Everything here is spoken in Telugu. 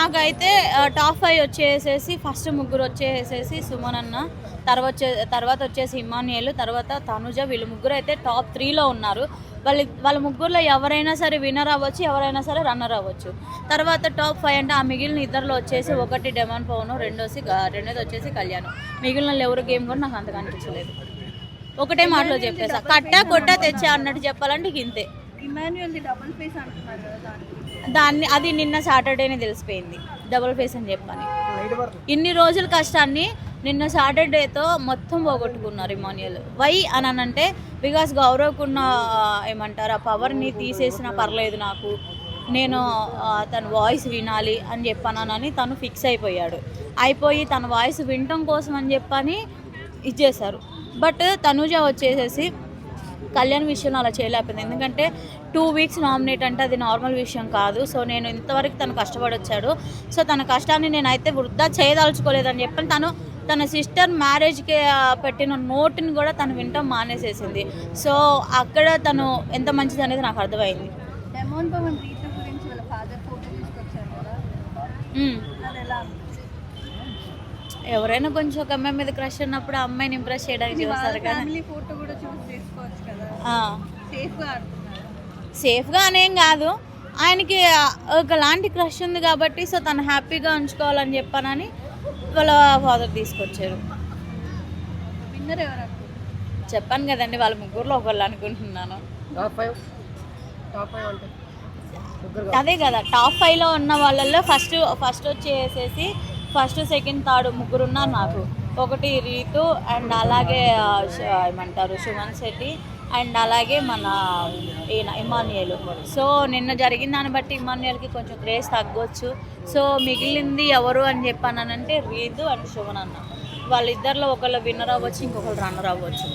నాకైతే టాప్ ఫైవ్ వచ్చేసేసి ఫస్ట్ ముగ్గురు వచ్చేసేసి సుమన్ అన్న తర్వాత తర్వాత వచ్చేసి ఇమానియల్ తర్వాత తనుజ వీళ్ళు ముగ్గురు అయితే టాప్ త్రీలో ఉన్నారు. వాళ్ళ వాళ్ళ ముగ్గురులో ఎవరైనా సరే విన్నర్ అవ్వచ్చు ఎవరైనా సరే రన్నర్ అవ్వచ్చు. తర్వాత టాప్ ఫైవ్ అంటే ఆ మిగిలిన ఇద్దరులో వచ్చేసి ఒకటి డెమాన్ పవన్ రెండోసి రెండోది వచ్చేసి కళ్యాణ్. మిగిలిన ఎవరు గేమ్ కూడా నాకు అంతగా అనిపించలేదు. ఒకటే మాటలో చెప్పేసా. కట్ట కొట్ట తెచ్చా అన్నట్టు చెప్పాలంటే ఇంతే ఇమాన్యుయల్ డబుల్ ఫేస్ అంటున్నారు కదా దాన్ని అది నిన్న సాటర్డేనే తెలిసిపోయింది. డబుల్ ఫేస్ అని చెప్పని. ఇన్ని రోజుల కష్టాన్ని నిన్న సాటర్డేతో మొత్తం పోగొట్టుకున్నారు ఇమానియల్ వై అని అంటే బికాస్ గౌరవ్కున్న ఏమంటారు ఆ పవర్ని తీసేసినా పర్లేదు నాకు. నేను తన వాయిస్ వినాలి అని చెప్పానని తను ఫిక్స్ అయిపోయాడు. అయిపోయి తన వాయిస్ వినటం కోసం అని చెప్పని ఇచ్చేశారు బట్ తనుజ వచ్చేసేసి కళ్యాణ్ విషయంలో అలా చేయలేకపోయింది. ఎందుకంటే టూ వీక్స్ నామినేట్ అంటే అది నార్మల్ విషయం కాదు. సో నేను ఇంతవరకు తను కష్టపడి వచ్చాడు. సో తన కష్టాన్ని నేనైతే వృద్ధా చేయదలుచుకోలేదని చెప్పని తను తన సిస్టర్ మ్యారేజ్కి పెట్టిన నోటుని కూడా తను వింటాం మానేసేసింది. సో అక్కడ తను ఎంత మంచిది అనేది నాకు అర్థమైంది. ఎవరైనా కొంచెం ఒక అమ్మాయి మీద క్రష్ ఉన్నప్పుడు ఆ అమ్మాయిని ఇంప్రెస్ చేయడానికి చూస్తారు కదా. సేఫ్గా అనేం కాదు. ఆయనకి ఒకలాంటి క్రష్ ఉంది కాబట్టి సో తను హ్యాపీగా ఉంచుకోవాలని చెప్పానని వాళ్ళ ఫాదర్ తీసుకొచ్చారు. విన్నర్ ఎవరు అనుకుంటున్నారు చెప్పాను కదండి వాళ్ళ ముగ్గురులో ఒకళ్ళు అనుకుంటున్నాను. టాప్ ఫైవ్ టాప్ ఫైవ్ అంటే? ముగ్గురు అదే కదా టాప్ ఫైవ్లో ఉన్న వాళ్ళల్లో ఫస్ట్ ఫస్ట్ వచ్చేసేసి ఫస్ట్ సెకండ్ థర్డ్ ముగ్గురు ఉన్నారు నాకు. ఒకటి రీతు అండ్ అలాగే ఏమంటారు సుమన్ శెట్టి. అండ్ అలాగే మన ఈయన ఇమాన్యుయల్. సో నిన్న జరిగిన దాన్ని బట్టి ఇమాన్యుయల్కి కొంచెం క్రేజ్ తగ్గొచ్చు. సో మిగిలింది ఎవరు అని చెప్పానంటే రీతు అండ్ సుమన్ అన్న వాళ్ళిద్దరిలో ఒకళ్ళు విన్నర్ అవ్వచ్చు ఇంకొకరు రన్నర్ అవ్వచ్చు.